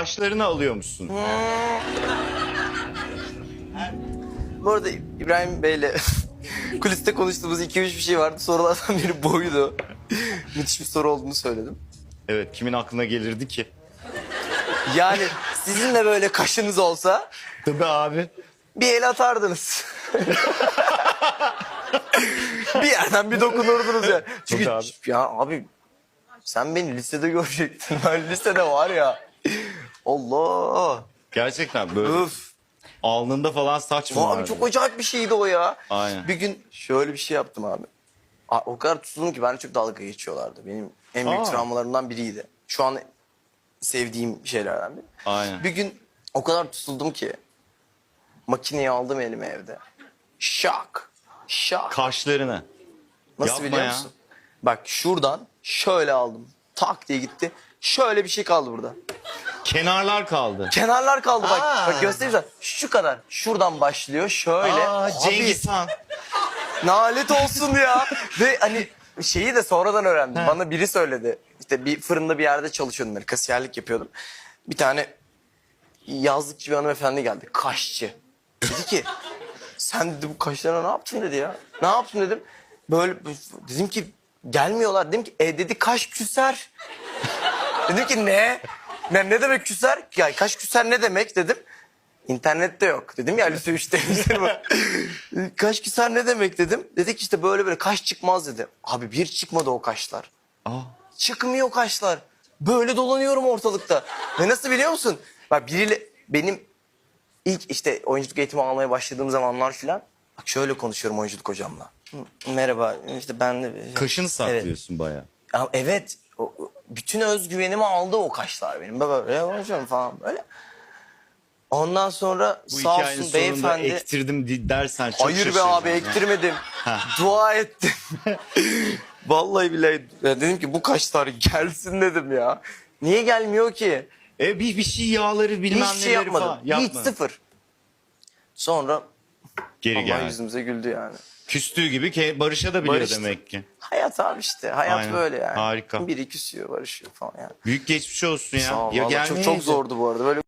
Taşlarını alıyor musun? Bu arada İbrahim Bey'le kuliste konuştuğumuz iki üç bir şey vardı. Sorulardan biri buydu. Müthiş bir soru olduğunu söyledim. Evet kimin aklına gelirdi ki? Yani sizin de böyle kaşınız olsa Tabii abi. bir el atardınız. bir yerden bir dokunurdunuz ya. Çünkü Tabii abi. ya abi sen beni lisede görecektin. Ben lisede var ya. Allah. Gerçekten böyle Öf. alnında falan saç mı Abi vardı? çok acayip bir şeydi o ya. Aynen. Bir gün şöyle bir şey yaptım abi. A- O kadar tutuldum ki ben çok dalga geçiyorlardı. Benim en büyük Aa. travmalarımdan biriydi. Şu an sevdiğim şeylerden biri. Aynen. Bir gün o kadar tutuldum ki makineyi aldım elime evde. Şak. Şak. Kaşlarını. Nasıl Yapma biliyor ya. musun? Bak şuradan şöyle aldım. Tak diye gitti. Şöyle bir şey kaldı burada. Kenarlar kaldı. Kenarlar kaldı bak. Aa. Bak göstereyim sana. Şu kadar. Şuradan başlıyor şöyle. Aa, Cengiz Han. Nalet olsun ya. Ve hani şeyi de sonradan öğrendim. Bana biri söyledi. İşte bir fırında bir yerde çalışıyordum ben. Kasiyerlik yapıyordum. Bir tane yazlıkçı bir hanımefendi geldi. Kaşçı. Dedi ki sen dedi bu kaşlarına ne yaptın dedi ya. Ne yaptın dedim. Böyle dedim ki gelmiyorlar. Dedim ki e dedi kaş küser. dedim ki ne? Ne, ne demek küser? Ya kaş küser ne demek dedim. İnternette yok. Dedim ya lise 3'te. kaş küser ne demek dedim. Dedik işte böyle böyle kaş çıkmaz dedi. Abi bir çıkmadı o kaşlar. Aa, Çıkmıyor kaşlar. Böyle dolanıyorum ortalıkta. Ve nasıl biliyor musun? Bak biriyle benim ilk işte oyunculuk eğitimi almaya başladığım zamanlar filan. Bak şöyle konuşuyorum oyunculuk hocamla. Merhaba işte ben de... kaşını Evet. saklıyorsun bayağı. Ya evet. Bütün özgüvenimi aldı o kaşlar benim. Böyle konuşuyorum falan böyle. Ondan sonra Bu sağ hikayenin olsun sonunda beyefendi... ektirdim di- dersen çok Hayır be abi ektirmedim. Dua ettim. Vallahi billahi ya dedim ki bu kaşlar gelsin dedim ya. Niye gelmiyor ki? E bir, bir şey yağları bilmem Hiç şey neleri yapmadım. falan. Hiç sıfır. Sonra Geri Allah gel. yüzümüze güldü yani. Küstüğü gibi ke- barışa da biliyor Barıştı. demek ki. Hayat abi işte. Hayat Aynen. böyle yani. Harika. Biri küsüyor, barışıyor falan yani. Büyük geçmiş olsun ya. Sağ ol. ya vallahi çok, çok zordu bu arada. Böyle